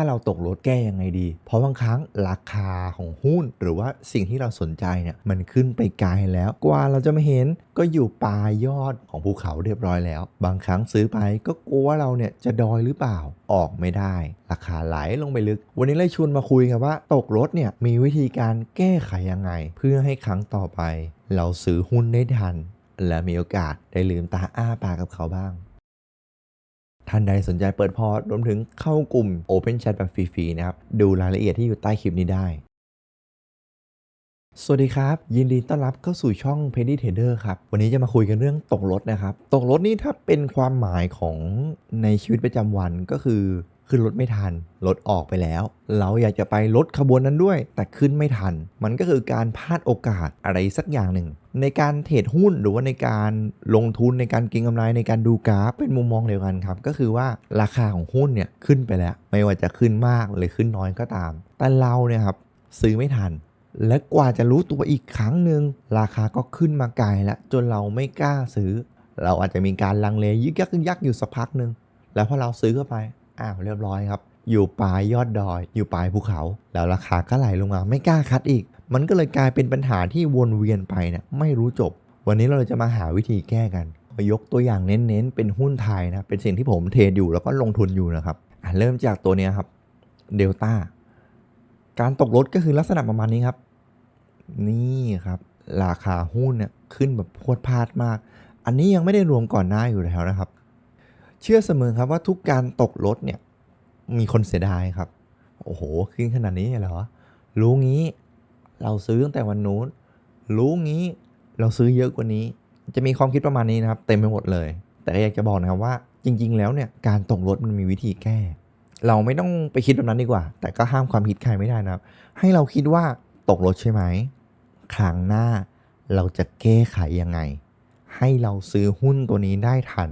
ถ้าเราตกรถแก้ยังไงดี เพราะบางครั้งราคาของหุ้น หรือว่าสิ่งที่เราสนใจเนี่ยมันขึ้นไปไกลแล้วกว่าเราจะไม่เห็นก็อยู่ปลายยอดของภูเขาเรียบร้อยแล้ว บางครั้งซื้อไปก็กลัวว่าเราเนี่ยจะดอยหรือเปล่าออกไม่ได้ ราคาไหลลงไปลึก วันนี้เลยชวนมาคุยกันว่า ตกรถเนี่ยมีวิธีการแก้ไขยังไง เพื่อให้ครั้งต่อไป เราซื้อหุ้นได้ทัน และมีโอกาสได้ลืมตาอ้าปากกับเขาบ้าง ท่านใดสนใจเปิดพอร์ตรวมถึงเข้ากลุ่ม Open Chat แบบฟรีๆนะครับ ดูรายละเอียดที่อยู่ใต้คลิปนี้ได้ สวัสดีครับ ยินดีต้อนรับเข้าสู่ช่อง Penny Trader ครับ วันนี้จะมาคุยกันเรื่องตกรถนะครับ ตกรถนี่ถ้าเป็นความหมายของในชีวิตประจำวันก็คือ ขึ้นรถไม่ทัน รถออกไปแล้ว เราอยากจะไปรถขบวนนั้นด้วย แต่ขึ้นไม่ทัน มันก็คือการพลาดโอกาสอะไรสักอย่างหนึ่ง ในการเทรดหุ้นหรือว่าในการลงทุนในการเก็งกำไรในการดูกราฟเป็นมุมมองเดียวกันครับ ก็คือว่าราคาของหุ้นเนี่ยขึ้นไปแล้ว ไม่ว่าจะขึ้นมากหรือขึ้นน้อยก็ตาม แต่เราเนี่ยครับซื้อไม่ทันและกว่าจะรู้ตัวอีกครั้งหนึ่งราคาก็ขึ้นมาไกลแล้วจนเราไม่กล้าซื้อ เราอาจจะมีการลังเลยึกยักยึกยักอยู่สักพักหนึ่งแล้วพอเราซื้อเข้าไป อ้าวเรียบร้อยครับ อยู่ปลายยอดดอย อยู่ปลายภูเขา แล้วราคาก็ไหลลงมา ไม่กล้าคัดอีก มันก็เลยกลายเป็นปัญหาที่วนเวียนไปเนี่ยไม่รู้จบ วันนี้เราจะมาหาวิธีแก้กันยกตัวอย่างเน้นๆ เป็นหุ้นไทยนะ เป็นสิ่งที่ผมเทรดอยู่แล้วก็ลงทุนอยู่นะครับเริ่มจากตัวนี้ครับเดลต้าการตกรถก็คือลักษณะประมาณนี้ครับ นี่ครับ ราคาหุ้นเนี่ยขึ้นแบบพรวดพลาดมาก อันนี้ยังไม่ได้รวมก่อนหน้าอยู่แล้วนะครับ เชื่อเสมอครับว่าทุกการตกรถเนี่ยมีคนเสียดายครับ โอ้โหขึ้นขนาดนี้เหรอ รู้งี้เราซื้อตั้งแต่วันนู้น รู้งี้เราซื้อเยอะกว่านี้ จะมีความคิดประมาณนี้นะครับ เต็มไปหมดเลย แต่ก็อยากจะบอกนะครับว่าจริง ๆ แล้วเนี่ยการตกรถมันมีวิธีแก้ เราไม่ต้องไปคิดแบบนั้นดีกว่า แต่ก็ห้ามความคิดใครไม่ได้นะครับ ให้เราคิดว่าตกรถใช่ไหมครั้งหน้าเราจะแก้ไขยังไง ให้เราซื้อหุ้นตัวนี้ได้ทัน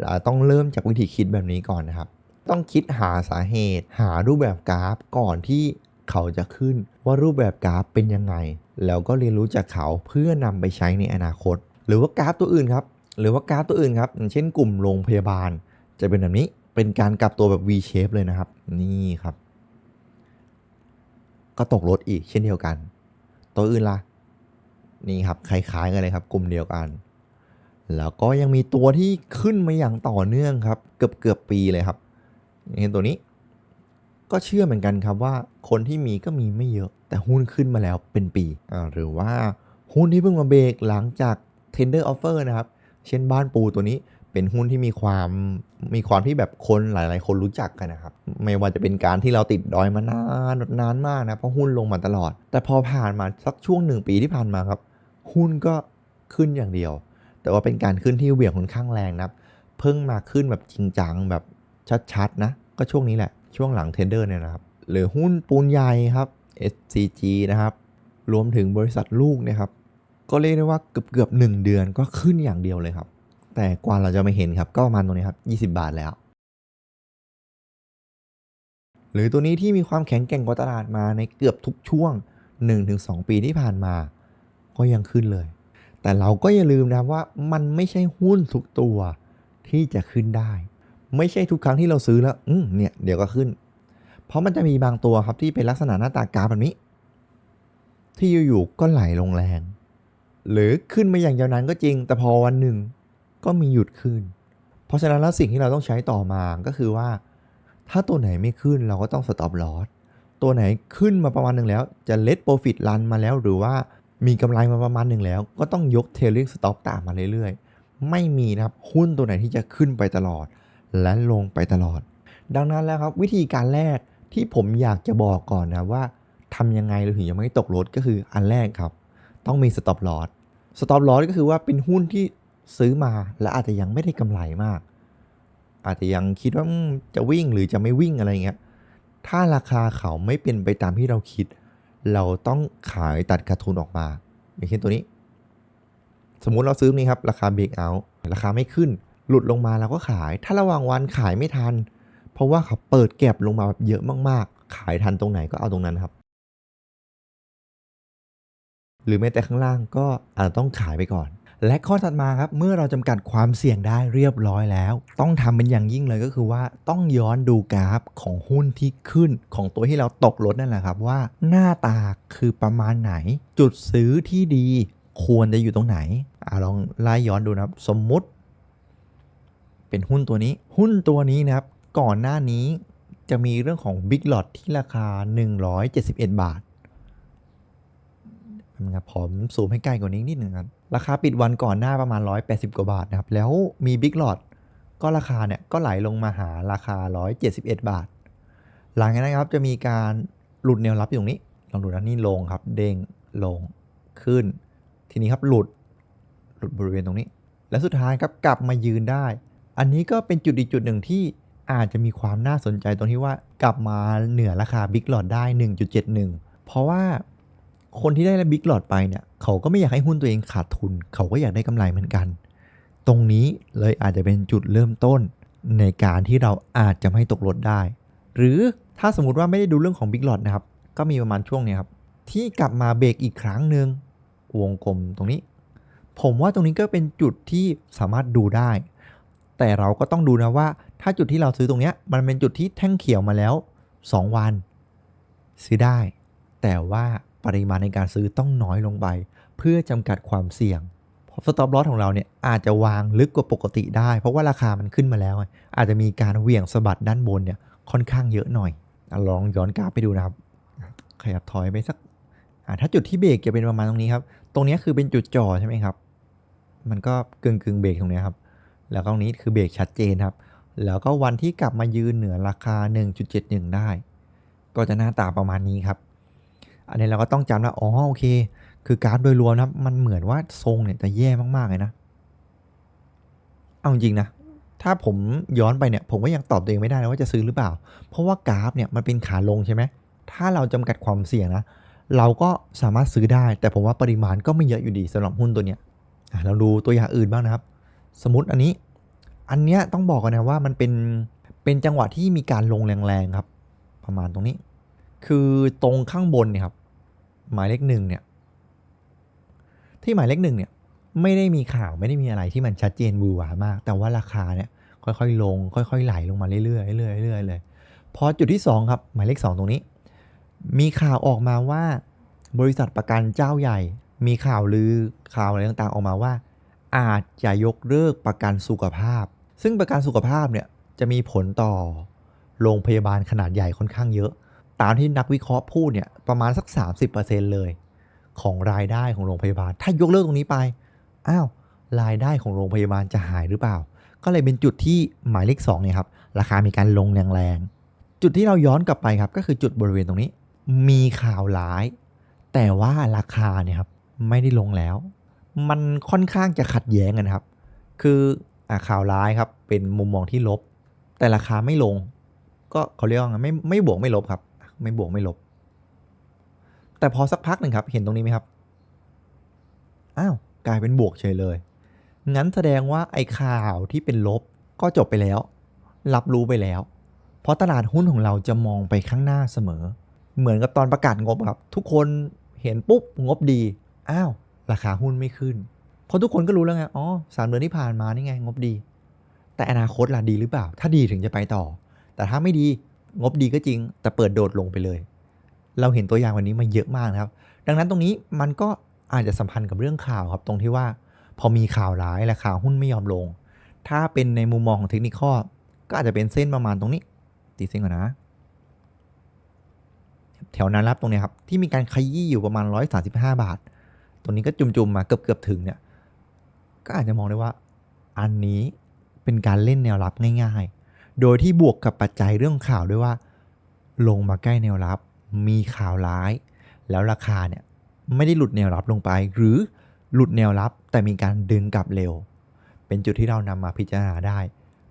เราต้องเริ่มจากวิธีคิดแบบนี้ก่อนนะครับ ต้องคิดหาสาเหตุ หารูปแบบกราฟก่อนที่เขาจะขึ้นว่ารูปแบบกราฟเป็นยังไง แล้วก็เรียนรู้จากเขาเพื่อนำไปใช้ในอนาคต หรือว่ากราฟตัวอื่นครับ หรือว่ากราฟตัวอื่นครับอย่างเช่นกลุ่มโรงพยาบาล จะเป็นแบบนี้เป็นการกลับตัวแบบ V shape เลยนะครับ นี่ครับ ก็ตกรถอีกเช่นเดียวกัน ตัวอื่นล่ะนี่ครับคล้ายๆกันเลยครับ กลุ่มเดียวกัน แล้วก็ยังมีตัวที่ขึ้นมาอย่างต่อเนื่องครับ เกือบเกือบปีเลยครับเช่นตัวนี้ ก็เชื่อเหมือนกันครับว่าคนที่มีก็มีไม่เยอะ แต่หุ้นขึ้นมาแล้วเป็นปี หรือว่าหุ้นที่เพิ่งมาเบรกหลังจาก tender offer นะครับ เช่นบ้านปูตัวนี้เป็นหุ้นที่มีความมีความที่แบบคนหลาย ๆ คนรู้จักกันนะครับ ไม่ว่าจะเป็นการที่เราติดดอยมานานนานมากนะเพราะหุ้นลงมาตลอด แต่พอผ่านมาสักช่วงหนึ่งปีที่ผ่านมาครับ หุ้นก็ขึ้นอย่างเดียว แต่ว่าเป็นการขึ้นที่เหวี่ยงค่อนข้างแรงนะครับเพิ่งมาขึ้นแบบจริงจังแบบชัดๆนะ ก็ช่วงนี้แหละ ช่วงหลังเทนเดอร์เนี่ยนะครับ หรือหุ้นปูนใหญ่ครับ SCG นะครับ รวมถึงบริษัทลูกนะครับ ก็เรียกได้ว่าเกือบเกือบหนึ่งเดือนก็ขึ้นอย่างเดียวเลยครับ แต่กว่าเราจะไม่เห็นครับ ก็มาตรงนี้ครับ 20 บาทแล้ว หรือตัวนี้ที่มีความแข็งแกร่งกว่าตลาดมาในเกือบทุกช่วง 1-2 ปีที่ผ่านมา ก็ยังขึ้นเลย แต่เราก็อย่าลืมนะว่ามันไม่ใช่หุ้นทุกตัวที่จะขึ้นได้ ไม่ใช่ทุกครั้งที่เราซื้อแล้วอืมเนี่ยเดี๋ยวก็ขึ้น เพราะมันจะมีบางตัวครับที่เป็นลักษณะหน้าตากราฟแบบนี้ ที่อยู่ๆก็ไหลลงแรง หรือขึ้นมาอย่างยาวนานก็จริง แต่พอวันหนึ่งก็มีหยุดขึ้น เพราะฉะนั้นแล้วสิ่งที่เราต้องใช้ต่อมาก็คือว่า ถ้าตัวไหนไม่ขึ้นเราก็ต้อง stop loss ตัวไหนขึ้นมาประมาณหนึ่งแล้ว จะ let profit run มาแล้วหรือว่า มีกำไรมาประมาณหนึ่งแล้ว ก็ต้องยก trailing stop ตามมาเรื่อยๆ ไม่มีนะครับหุ้นตัวไหนที่จะขึ้นไปตลอด และลงไปตลอด ดังนั้นแล้วครับวิธีการแรกที่ผมอยากจะบอกก่อนนะว่าทำยังไงเราถึงจะไม่ตกรถก็คืออันแรกครับ ต้องมี stop loss stop loss ก็คือว่าเป็นหุ้นที่ซื้อมาและอาจจะยังไม่ได้กำไรมาก อาจจะยังคิดว่าจะวิ่งหรือจะไม่วิ่งอะไรเงี้ยถ้าราคาเขาไม่เป็นไปตามที่เราคิด เราต้องขายตัดขาดทุนออกมา อย่างเช่นตัวนี้ สมมุติเราซื้อนี่ครับ ราคาเบรกเอาราคาไม่ขึ้น หลุดลงมาเราก็ขาย ถ้าระหว่างวันขายไม่ทัน เพราะว่าเขาเปิดแก็บลงมาแบบเยอะมากๆ ขายทันตรงไหนก็เอาตรงนั้นครับ หรือแม้แต่ข้างล่างก็อาจจะต้องขายไปก่อน และข้อถัดมาครับ เมื่อเราจำกัดความเสี่ยงได้เรียบร้อยแล้ว ต้องทำเป็นอย่างยิ่งเลยก็คือว่าต้องย้อนดูกราฟของหุ้นที่ขึ้นของตัวที่เราตกรถนั่นแหละครับว่าหน้าตาคือประมาณไหน จุดซื้อที่ดีควรจะอยู่ตรงไหนอลองไล่ย้อนดูนะครับ สมมุติ เป็นหุ้นตัวนี้ หุ้นตัวนี้นะครับ ก่อนหน้านี้จะมีเรื่องของ Big Lot ที่ราคา 171 บาทนะครับผมซูมให้ใกล้กว่านี้นิดหนึ่งครับ ราคาปิดวันก่อนหน้าประมาณ 180 กว่าบาทนะครับ แล้วมี Big Lot ก็ราคาเนี่ยก็ไหลลงมาหาราคา 171 บาท หลังจากนั้นครับจะมีการหลุดแนวรับอยู่ตรงนี้ ลองดูนะนี่ลงครับ เด้งลงขึ้น ทีนี้ครับหลุดหลุดบริเวณตรงนี้ และสุดท้ายครับกลับมายืนได้ อันนี้ก็เป็นจุดอีกจุดหนึ่งที่อาจจะมีความน่าสนใจตรงที่ว่ากลับมาเหนือราคา Big Lot ได้ 1.71 เพราะว่า คนที่ได้ Big Lot ไปเนี่ยเขาก็ไม่อยากให้หุ้นตัวเองขาดทุน เขาก็อยากได้กำไรเหมือนกัน ตรงนี้เลยอาจจะเป็นจุดเริ่มต้นในการที่เราอาจจะไม่ตกรถได้ หรือถ้าสมมติว่าไม่ได้ดูเรื่องของ Big Lot นะครับ ก็มีประมาณช่วงเนี้ยครับ ที่กลับมาเบรกอีกครั้งหนึ่งวงกลมตรงนี้ ผมว่าตรงนี้ก็เป็นจุดที่สามารถดูได้ แต่เราก็ต้องดูนะว่า ถ้าจุดที่เราซื้อตรงเนี้ยมันเป็นจุดที่แท่งเขียวมาแล้ว 2 วัน ซื้อได้ แต่ว่า ปริมาณในการซื้อต้องน้อยลงไป เพื่อจำกัดความเสี่ยงเพราะสต็อปลอสของเราเนี่ยอาจจะวางลึกกว่าปกติได้ เพราะว่าราคามันขึ้นมาแล้วไงอาจจะมีการเหวี่ยงสะบัดด้านบนเนี่ยค่อนข้างเยอะหน่อยลองย้อนกราฟไปดูนะครับ ขยับถอยไปสักถ้าจุดที่เบรกจะเป็นประมาณตรงนี้ครับ ตรงนี้คือเป็นจุดจ่อใช่ไหมครับ มันก็กึ่งกึ่งเบรกตรงนี้ครับ แล้วก็ตรงนี้คือเบรกชัดเจนครับ แล้วก็วันที่กลับมายืนเหนือราคา 1.71 ได้ ก็จะหน้าตาประมาณนี้ครับ อันนี้เราก็ต้องจำว่าอ๋อโอเค คือกราฟโดยรวมนะมันเหมือนว่าทรงเนี่ยจะแย่มากๆเลยนะ เอาจริงๆนะ ถ้าผมย้อนไปเนี่ย ผมก็ยังตอบตัวเองไม่ได้นะว่าจะซื้อหรือเปล่า เพราะว่ากราฟเนี่ยมันเป็นขาลงใช่ไหม ถ้าเราจำกัดความเสี่ยงนะ เราก็สามารถซื้อได้ แต่ผมว่าปริมาณก็ไม่เยอะอยู่ดีสำหรับหุ้นตัวเนี้ยเราดูตัวอย่างอื่นบ้างนะครับ สมมติอันนี้ อันเนี้ยต้องบอกกันนะว่ามันเป็นเป็นจังหวะที่มีการลงแรงๆครับ ประมาณตรงนี้ คือตรงข้างบนเนี่ยครับหมายเลขหนึ่งเนี่ยที่หมายเลขหนึ่งเนี่ยไม่ได้มีข่าวไม่ได้มีอะไรที่มันชัดเจนบูหวามาก แต่ว่าราคาเนี่ยค่อยๆลง ค่อยๆไหลลงมาเรื่อยๆเรื่อยๆเรื่อยๆเลยพอจุดที่สองครับ หมายเลขสองตรงนี้ มีข่าวออกมาว่าบริษัทประกันเจ้าใหญ่ มีข่าวลือข่าวอะไรต่างๆออกมาว่า อาจจะยกเลิกประกันสุขภาพ ซึ่งประกันสุขภาพเนี่ยจะมีผลต่อโรงพยาบาลขนาดใหญ่ค่อนข้างเยอะ ตามที่นักวิเคราะห์พูดเนี่ยประมาณสัก 30%เลย ของรายได้ของโรงพยาบาล ถ้ายกเลิกตรงนี้ไป อ้าวรายได้ของโรงพยาบาลจะหายหรือเปล่า ก็เลยเป็นจุดที่หมายเลข2เนี่ยครับราคามีการลงแรงๆจุดที่เราย้อนกลับไปครับก็คือจุดบริเวณตรงนี้ มีข่าวร้าย แต่ว่าราคาเนี่ยครับไม่ได้ลงแล้ว มันค่อนข้างจะขัดแย้งกันครับ คืออข่าวร้ายครับเป็นมุมมองที่ลบ แต่ราคาไม่ลง ก็เขาเรียกว่าไงไม่ไม่บวกไม่ลบครับ ไม่บวกไม่ลบ แต่พอสักพักหนึ่งครับ เห็นตรงนี้ไหมครับ อ้าวกลายเป็นบวกเฉยเลย งั้นแสดงว่าไอ้ข่าวที่เป็นลบก็จบไปแล้ว รับรู้ไปแล้ว เพราะตลาดหุ้นของเราจะมองไปข้างหน้าเสมอ เหมือนกับตอนประกาศงบครับ ทุกคนเห็นปุ๊บงบดี อ้าว ราคาหุ้นไม่ขึ้น เพราะทุกคนก็รู้แล้วไง อ๋อสามเดือนที่ผ่านมานี่ไงงบดี แต่อนาคตล่ะดีหรือเปล่า ถ้าดีถึงจะไปต่อ แต่ถ้าไม่ดี งบดีก็จริง แต่เปิดโดดลงไปเลย เราเห็นตัวอย่างวันนี้มาเยอะมากนะครับ ดังนั้นตรงนี้มันก็อาจจะสัมพันธ์กับเรื่องข่าวครับ ตรงที่ว่าพอมีข่าวร้ายและข่าวหุ้นไม่ยอมลง ถ้าเป็นในมุมมองของเทคนิคก็อาจจะเป็นเส้นประมาณตรงนี้ตีเส้นก่อนนะ แถวนั้นรับตรงนี้ครับ ที่มีการขยี้อยู่ประมาณ 135 บาท ตรงนี้ก็จุ่มๆมาเกือบๆถึงเนี่ย ก็อาจจะมองได้ว่าอันนี้เป็นการเล่นแนวรับง่าย โดยที่บวกกับปัจจัยเรื่องข่าวด้วยว่า ลงมาใกล้แนวรับ มีข่าวร้าย แล้วราคาเนี่ยไม่ได้หลุดแนวรับลงไป หรือหลุดแนวรับแต่มีการดึงกลับเร็ว เป็นจุดที่เรานำมาพิจารณาได้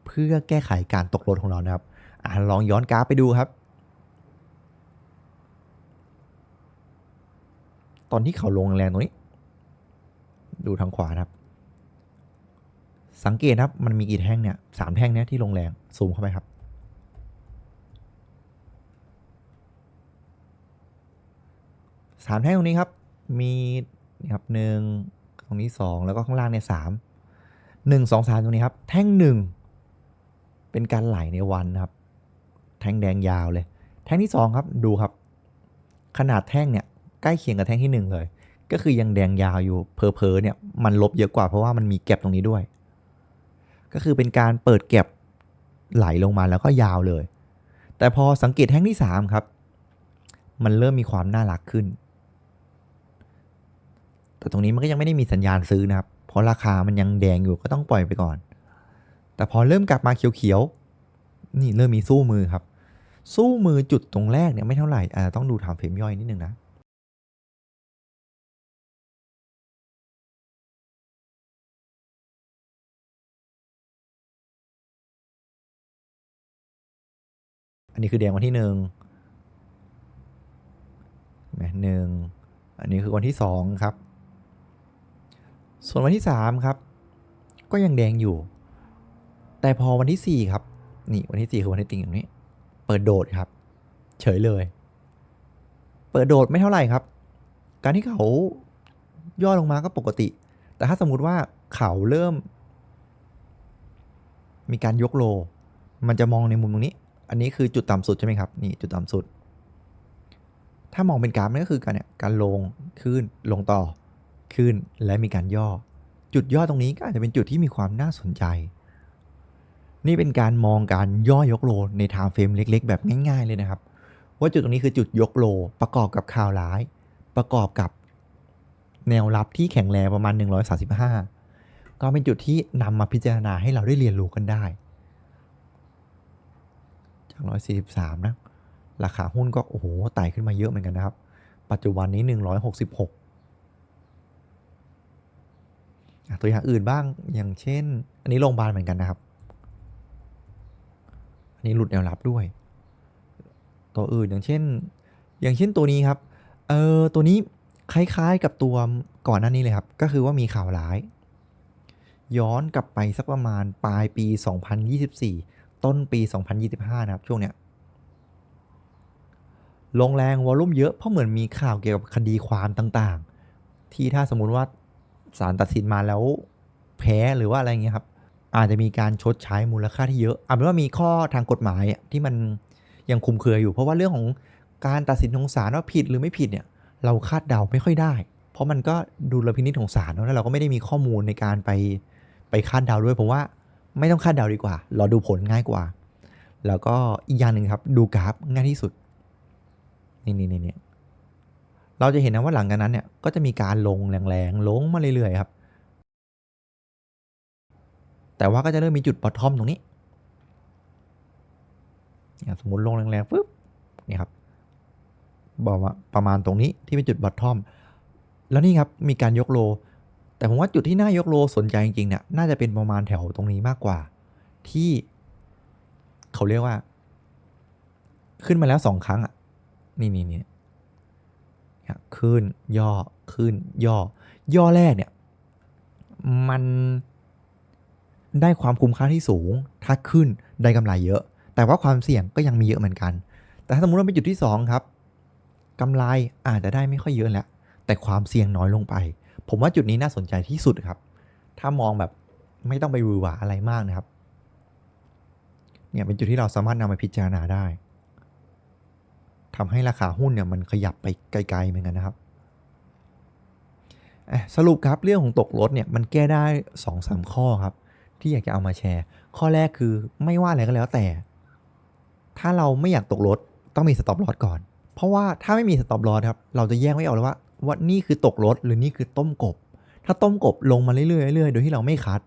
เพื่อแก้ไขการตกรถของเรานะครับอลองย้อนกราฟไปดูครับ ตอนที่เขาลงแรงตรงนี้ ดูทางขวานะครับ สังเกตครับ มันมีกี่แท่งเนี่ยสามแท่งเนี้ยที่ลงแรงซูมเข้าไปครับ สามแท่งตรงนี้ครับ มีนี่ครับหนึ่งสรงนี้2แล้วก็ข้างล่างเนี่ยสามหนึ่งสองสามตรงนี้ครับ แท่งหนึ่งเป็นการไหลในวันนะครับ แท่งแดงยาวเลย แท่งที่สองครับดูครับ ขนาดแท่งเนี่ยใกล้เคียงกับแท่งที่หนึ่งเลย ก็คือยังแดงยาวอยู่เพอๆเนี่ยมันลบเยอะกว่าเพราะว่ามันมีแก็บตรงนี้ด้วย ก็คือเป็นการเปิดแก็บไหลลงมาแล้วก็ยาวเลย แต่พอสังเกตแท่งที่ 3 ครับ มันเริ่มมีความน่ารักขึ้น แต่ตรงนี้มันก็ยังไม่ได้มีสัญญาณซื้อนะครับ เพราะราคามันยังแดงอยู่ก็ต้องปล่อยไปก่อน แต่พอเริ่มกลับมาเขียวๆ นี่เริ่มมีสู้มือครับ สู้มือจุดตรงแรกเนี่ยไม่เท่าไหร่อาจจะต้องดูทำเฟรมย่อยนิดนึงนะ อันนี้คือแดงวันที่หนึ่งหนึ่งอันนี้คือวันที่สองครับ ส่วนวันที่สามครับ ก็ยังแดงอยู่ แต่พอวันที่สี่ครับ นี่วันที่สี่คือวันที่ติงอย่างนี้ เปิดโดดครับ เฉยเลย เปิดโดดไม่เท่าไหร่ครับ การที่เขาย่อลงมาก็ปกติ แต่ถ้าสมมุติว่าเขาเริ่ม มีการยกโล มันจะมองในมุมตรงนี้ อันนี้คือจุดต่ำสุดใช่ไหมครับ นี่จุดต่ำสุด ถ้ามองเป็นกราฟมันก็คือการเนี่ยการลงขึ้นลงต่อขึ้นและมีการย่อ จุดย่อตรงนี้ก็อาจจะเป็นจุดที่มีความน่าสนใจ นี่เป็นการมองการย่อยกโลในไทม์เฟรมเล็ก ๆ แบบง่ายๆเลยนะครับ ว่าจุดตรงนี้คือจุดยกโลประกอบกับข่าวร้าย ประกอบกับแนวรับที่แข็งแรงประมาณ 135 ก็เป็นจุดที่นำมาพิจารณาให้เราได้เรียนรู้กันได้ จาก 143 นะ ราคาหุ้นก็ โอ้โหไต่ขึ้นมาเยอะเหมือนกันนะครับ ปัจจุบันนี้ 166อะตัวอย่างอื่นบ้างอย่างเช่น อันนี้โรงพยาบาลเหมือนกันนะครับ อันนี้หลุดแนวรับด้วย ตัวอื่นอย่างเช่น อย่างเช่นตัวนี้ครับ เออตัวนี้คล้ายๆกับตัวก่อนหน้านี้เลยครับ ก็คือว่ามีข่าวร้าย ย้อนกลับไปสักประมาณปลายปี 2024 ต้นปี 2025 นะครับ ช่วงเนี้ยลงแรงวอลุ่มเยอะเพราะเหมือนมีข่าวเกี่ยวกับคดีความต่างๆ ที่ถ้าสมมุติว่าศาลตัดสินมาแล้วแพ้หรือว่าอะไรเงี้ยครับ อาจจะมีการชดใช้มูลค่าที่เยอะอาเป็นว่ามีข้อทางกฎหมายที่มันยังคุมเครืออยู่ เพราะว่าเรื่องของการตัดสินของศาลว่าผิดหรือไม่ผิดเนี่ยเราคาดเดาไม่ค่อยได้ เพราะมันก็ดูลพินิจของศาลแล้วเราก็ไม่ได้มีข้อมูลในการไปไปคาดเดาด้วยผมว่า ไม่ต้องคาดเดาดีกว่า รอดูผลง่ายกว่า แล้วก็อีกอย่างหนึ่งครับ ดูกราฟง่ายที่สุด นี่นี่นี่เราจะเห็นนะว่าหลังจากนั้นเนี่ย ก็จะมีการลงแรงๆ ลงมาเรื่อยๆครับ แต่ว่าก็จะเริ่มมีจุดบอททอมตรงนี้เนี่ยสมมติลงแรงๆปุ๊บ นี่ครับ บอกว่าประมาณตรงนี้ที่เป็นจุดบอททอม แล้วนี่ครับ มีการยกโล แต่ผมว่าจุดที่น่ายกโลสนใจจริงๆเนี่ยน่าจะเป็นประมาณแถวตรงนี้มากกว่า ที่เขาเรียกว่า ขึ้นมาแล้วสองครั้งอะนี่นี่นี่เนี่ยขึ้นย่อขึ้นย่อ ย่อแรกเนี่ย มันได้ความคุ้มค่าที่สูง ถ้าขึ้นได้กำไรเยอะ แต่ว่าความเสี่ยงก็ยังมีเยอะเหมือนกัน แต่ถ้าสมมติว่าเป็นจุดที่ 2 ครับกำไรอาจจะได้ไม่ค่อยเยอะแล้ว แต่ความเสี่ยงน้อยลงไป ผมว่าจุดนี้น่าสนใจที่สุดครับ ถ้ามองแบบไม่ต้องไปวือหวาอะไรมากนะครับ เนี่ยเป็นจุดที่เราสามารถนำไปพิจารณาได้ทำให้ราคาหุ้นเนี่ยมันขยับไปไกลๆเหมือนกันนะครับอะสรุปครับเรื่องของตกรถเนี่ยมันแก้ได้2อสข้อครับ ที่อยากจะเอามาแชร์ ข้อแรกคือไม่ว่าอะไรก็แล้วแต่ ถ้าเราไม่อยากตกรถต้องมีสต็อปลอสก่อน เพราะว่าถ้าไม่มีสต็อปลอสครับเราจะแยกไม่ออกเลยว่า ว่านี่คือตกรถหรือนี่คือต้มกบ ถ้าต้มกบลงมาเรื่อยๆๆโดยที่เราไม่คัด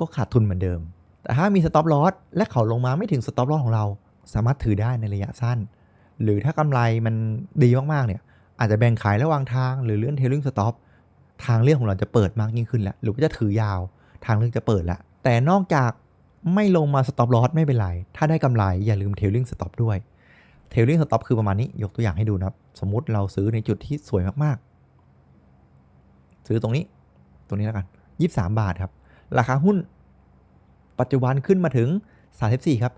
ก็ขาดทุนเหมือนเดิม แต่ถ้ามีสต็อปลอสและเขาลงมาไม่ถึงสต็อปลอสของเรา สามารถถือได้ในระยะสั้น หรือถ้ากำไรมันดีมากๆเนี่ยอาจจะแบ่งขายระหว่างทางหรือเลื่อนเทลลิงสต็อปทางเลือกของเราจะเปิดมากยิ่งขึ้นแหล้วหรือว่าจะถือยาวทางเลือกจะเปิดแล้วแต่นอกจากไม่ลงมาสต็อปลอสไม่เป็นไร ถ้าได้กำไรอย่าลืมเทลลิงสต็อปด้วย เทลลิ่งสต็อปคือประมาณนี้ยกตัวอย่างให้ดูนะครับ สมมุติเราซื้อในจุดที่สวยมากๆ ซื้อตรงนี้ตรงนี้แล้วกัน 23 บาทครับ ราคาหุ้น ปัจจุบันขึ้นมาถึง 34 ครับ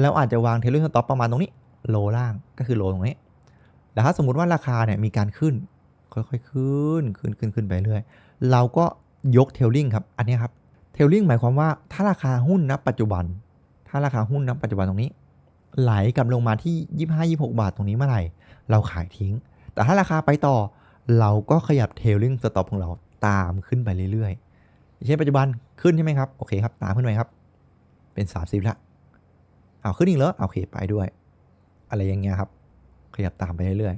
แล้วอาจจะวางเทลลิ่งสต็อปประมาณตรงนี้ โลล่างก็คือโลตรงนี้แล้วถ้าสมมติว่าราคาเนี่ยมีการขึ้น ค่อยๆขึ้นขึ้นขึ้นขึ้นไปเรื่อยเราก็ยกเทลลิ่งครับ อันนี้ครับ เทลลิ่งหมายความว่าถ้าราคาหุ้นณปัจจุบัน ถ้าราคาหุ้นณปัจจุบันตรงนี้ ไหลกลับลงมาที่ 25 26 บาทตรงนี้เมื่อไหร่เราขายทิ้ง แต่ถ้าราคาไปต่อเราก็ขยับเทลลิงสต็อปของเราตามขึ้นไปเรื่อยๆอย่างเช่นปัจจุบันขึ้นใช่ไหมครับ โอเคครับ ตามขึ้นไปครับ เป็น 30ละเอาขึ้นอีกแล้วโอเคไปด้วย อะไรอย่างเงี้ยครับ ขยับตามไปเรื่อย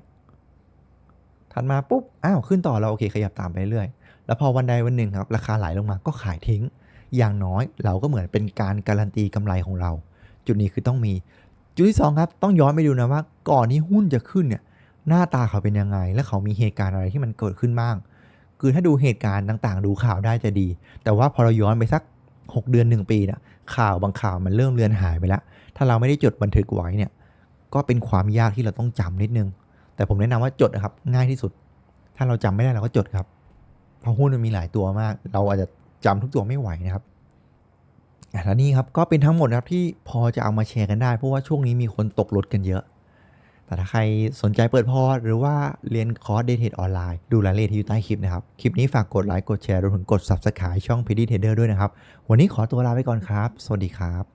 ๆถัดมาปุ๊บอ้าวขึ้นต่อเราโอเค ขยับตามไปเรื่อยๆแล้วพอวันใดวันหนึ่งครับ ราคาไหลลงมาก็ขายทิ้ง อย่างน้อยเราก็เหมือนเป็นการการันตีกำไรของเรา จุดนี้คือต้องมี จุดที่สองครับ ต้องย้อนไปดูนะว่าก่อนที่หุ้นจะขึ้นเนี่ยหน้าตาเขาเป็นยังไง และเขามีเหตุการณ์อะไรที่มันเกิดขึ้นบ้าง คือถ้าดูเหตุการณ์ต่างๆ ดูข่าวได้จะดี แต่ว่าพอเราย้อนไปสัก 6 เดือน 1 ปีนะข่าวบางข่าวมันเริ่มเลือนหายไปแล้ว ถ้าเราไม่ได้จดบันทึกไว้เนี่ยก็เป็นความยากที่เราต้องจำนิดนึง แต่ผมแนะนำว่าจดนะครับง่ายที่สุด ถ้าเราจำไม่ได้เราก็จดครับ เพราะหุ้นมันมีหลายตัวมาก เราอาจจะจำทุกตัวไม่ไหวนะครับ แล้วนี่ครับก็เป็นทั้งหมดนะครับที่พอจะเอามาแชร์กันได้ เพราะว่าช่วงนี้มีคนตกรถกันเยอะ แต่ถ้าใครสนใจเปิดพอร์ตหรือว่าเรียนคอร์สเดทเทรดออนไลน์ดูรายละเอียดที่อยู่ใต้คลิปนะครับ คลิปนี้ฝากกดไลค์กดแชร์รวมถึงกด subscribe ช่อง p d Trader ด้วยนะครับ วันนี้ขอตัวลาไปก่อนครับ สวัสดีครับ